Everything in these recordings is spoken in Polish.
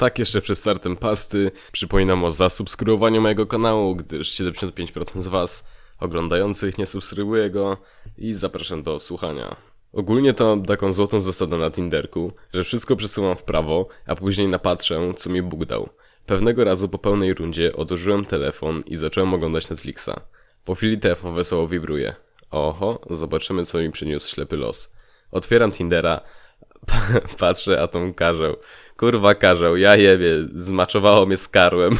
Tak, jeszcze przed startem pasty przypominam o zasubskrybowaniu mojego kanału, gdyż 75% z Was oglądających nie subskrybuje go i zapraszam do słuchania. Ogólnie to mam taką złotą zasadę na Tinderku, że wszystko przesuwam w prawo, a później napatrzę, co mi Bóg dał. Pewnego razu po pełnej rundzie odłożyłem telefon i zacząłem oglądać Netflixa. Po chwili telefon wesoło wibruje. Oho, zobaczymy co mi przyniósł ślepy los. Otwieram Tindera, patrzę, a tą karzeł. Kurwa karzeł, ja jebie, zmaczowało mnie z karłem.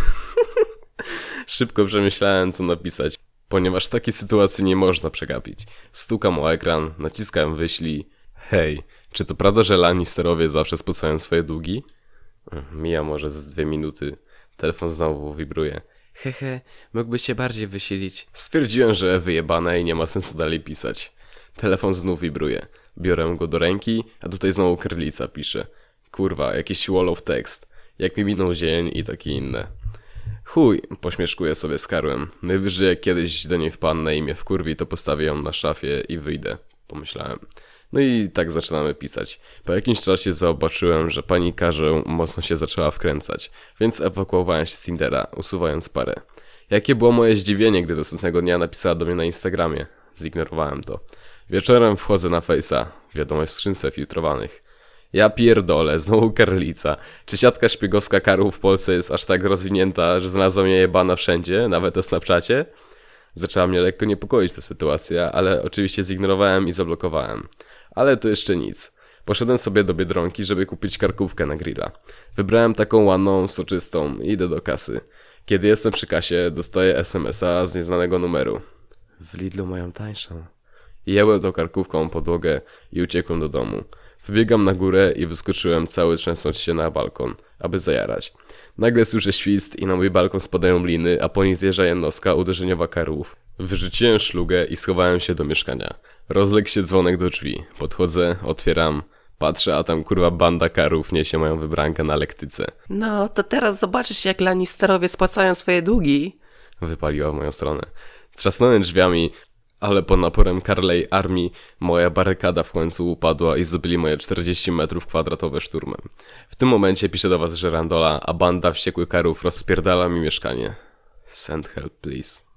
Szybko przemyślałem, co napisać, ponieważ takiej sytuacji nie można przegapić. Stukam o ekran, naciskam wyślij. Hej, czy to prawda, że Lannisterowie zawsze spłacają swoje długi? Mija może z dwie minuty. Telefon znowu wibruje. Hehe, mógłbyś się bardziej wysilić. Stwierdziłem, że wyjebane i nie ma sensu dalej pisać. Telefon znów wibruje. Biorę go do ręki, a tutaj znowu krylica pisze. Kurwa, jakiś wall of text. Jak mi minął dzień i takie inne. Chuj, pośmieszkuję sobie z Karłem. Najwyżej jak kiedyś do niej wpadnę i mnie wkurwi, to postawię ją na szafie i wyjdę, pomyślałem. No i tak zaczynamy pisać. Po jakimś czasie zobaczyłem, że pani Karzeł mocno się zaczęła wkręcać, więc ewakuowałem się z Tindera, usuwając parę. Jakie było moje zdziwienie, gdy następnego dnia napisała do mnie na Instagramie. Zignorowałem to. Wieczorem wchodzę na Face'a, wiadomość w skrzynce filtrowanych. Ja pierdolę, znowu karlica. Czy siatka szpiegowska karów w Polsce jest aż tak rozwinięta, że znalazła mnie jebana wszędzie, nawet na Snapchacie? Zaczęła mnie lekko niepokoić ta sytuacja, ale oczywiście zignorowałem i zablokowałem. Ale to jeszcze nic. Poszedłem sobie do Biedronki, żeby kupić karkówkę na grilla. Wybrałem taką ładną, soczystą i idę do kasy. Kiedy jestem przy kasie, dostaję SMS-a z nieznanego numeru. W Lidlu mają tańszą. Jęłem tą karkówką podłogę i uciekłem do domu. Wybiegam na górę i wyskoczyłem cały trzęsąc się na balkon, aby zajarać. Nagle słyszę świst i na mój balkon spadają liny, a po nich zjeżdża jednostka uderzeniowa karłów. Wyrzuciłem szlugę i schowałem się do mieszkania. Rozległ się dzwonek do drzwi. Podchodzę, otwieram, patrzę, a tam kurwa banda karów niesie moją wybrankę na lektyce. No, to teraz zobaczysz, jak Lannisterowie spłacają swoje długi. Wypaliła w moją stronę. Trzasnąłem drzwiami, ale pod naporem Karlej armii moja barykada w końcu upadła i zdobyli moje 40 metrów kwadratowe szturmem. W tym momencie piszę do was Żerandola, a banda wściekłych karów rozpierdala mi mieszkanie. Send help, please.